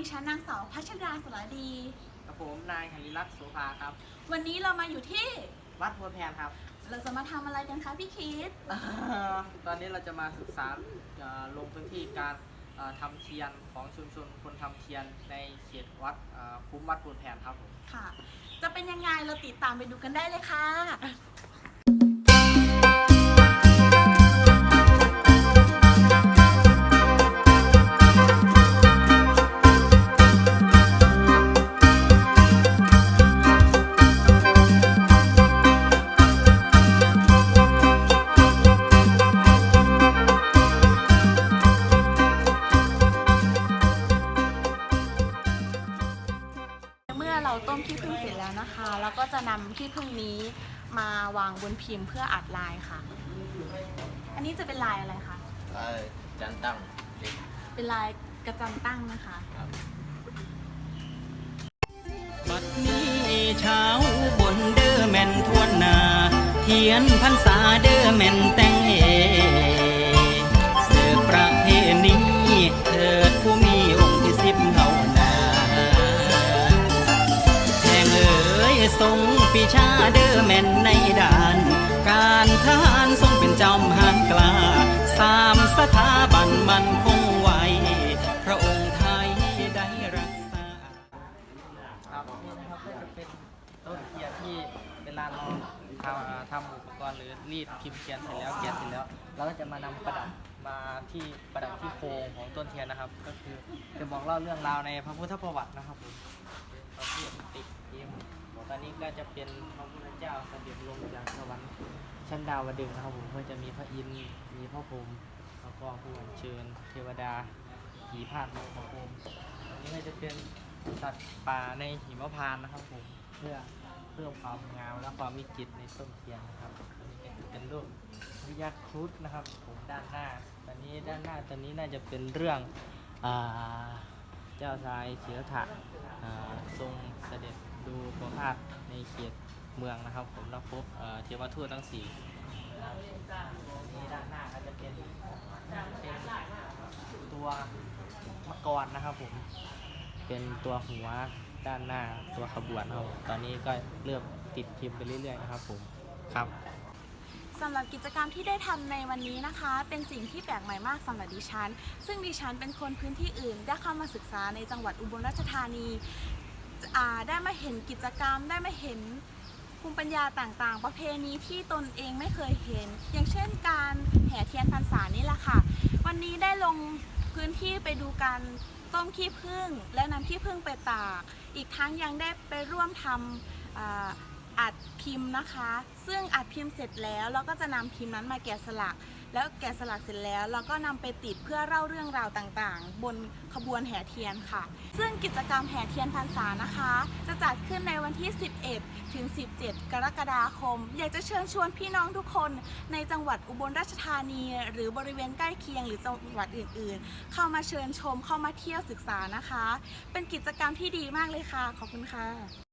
ิฉันนางสาวพัชราสลาดี กับผมนายหริรักษ์โสภาครับ วันนี้เรามาอยู่ที่ วัดพัวแพนครับเราจะมาทำอะไรกันคะพี่คิดตอนนี้เราจะมาศึกษาลงพื้นที่การเอ่ทำเทียนของชุมชนคนทำเทียนในเขตวัดเอ่อคุ้มวัดพัวแพนครับผม ค่ะ จะเป็นยังไงเราติดตามไปดูกันได้เลยค่ะ เมื่อเราต้มขี้ผึ้งเสร็จแล้วนะคะ เราก็จะนำขี้ผึ้งนี้มาวางบนพิมพ์เพื่ออัดลายค่ะ อันนี้จะเป็นลายอะไรคะ ลายจันตั้งเป็นลายกระจันตั้งนะคะบัดนี้เช้าบนเด้อแมนทวนนา เทียนพรรษาเด้อแมนแต่งเอ ทรงปีชาเด้อแมนในด่าน การทหารทรงเป็นจอมหานกล้าสามสถาบันมันคงไว้พระองค์ไทยได้รักษาครับนี่นะครับก็จะเป็นต้นเทียนที่เวลาเราทำเอ่อทำอุปกรณ์หรือรีดพิมพ์เทียนเสร็จแล้วเขียนเสร็จแล้ว เราก็จะมานำประดับ มาที่ประดับที่โคงของต้นเทียนนะครับ ก็คือจะบอกเล่าเรื่องราวในพระพุทธประวัตินะครับผมเป็นประเภทติดพิมตอนนี้ก็จะเป็นพระพุทธเจ้าเสด็จลงจากสวรรค์ชั้นดาวดึงนะครับผมก็จะมีพระอินทร์มีพระพรหมแล้วก็ผู้อัญเชิญเทวดาผีพาดมาพระพรหมอันนี้ก็จะเป็นสัตว์ป่าในหิมพานต์นะครับผมเพื่อเพิ่มความงามและความวิจิตรในต้นเทียนนะครับอันนี้เป็นรูปวิยาครุฑนะครับ ผมด้านหน้า นี้ด้านหน้าตอนนี้น่าจะเป็นเรื่องอเจ้าชายเสือถะอ่าทรงเสด็จดูประพาสในเขตเมืองนะครับ ผมแล้วพบเทวทูตทั้งสี่นี่ด้านหน้าก็จะเป็นเป็นตัวมังกรนะครับผมเป็นตัวหัวด้านหน้าตัวขบวนครับตอนนี้ก็เริ่มติดพิมพ์ไปเรื่อยๆนะครับผมครับ สำหรับกิจกรรมที่ได้ทำในวันนี้นะคะ เป็นสิ่งที่แปลกใหม่มากสำหรับดิฉัน ซึ่งดิฉันเป็นคนพื้นที่อื่น ได้เข้ามาศึกษาในจังหวัดอุบลราชธานีได้มาเห็นกิจกรรม ได้มาเห็นภูมิปัญญาต่างๆ ประเพณีที่ตนเองไม่เคยเห็น อย่างเช่นการแห่เทียนพรรษานี่แหละค่ะ วันนี้ได้ลงพื้นที่ไปดูการต้มขี้ผึ้งและนำขี้ผึ้งไปตาก อีกทั้งยังได้ไปร่วมทำ อัดพิมพ์นะคะ ซึ่งอัดพิมพ์เสร็จแล้วเราก็จะนำพิมพ์นั้นมาแกะสลัก แล้วแกะสลักเสร็จแล้ว เราก็นำไปติดเพื่อเล่าเรื่องราวต่างๆ บนขบวนแห่เทียนค่ะ ซึ่งกิจกรรมแห่เทียนพรรษานะคะ จะจัดขึ้นในวันที่ 11 ถึง 17 กรกฎาคม อยากจะเชิญชวนพี่น้องทุกคนในจังหวัดอุบลราชธานี หรือบริเวณใกล้เคียงหรือจังหวัดอื่น ๆ เข้ามาเชิญชมเข้ามาเที่ยวศึกษานะคะ เป็นกิจกรรมที่ดีมากเลยค่ะ ขอบคุณค่ะ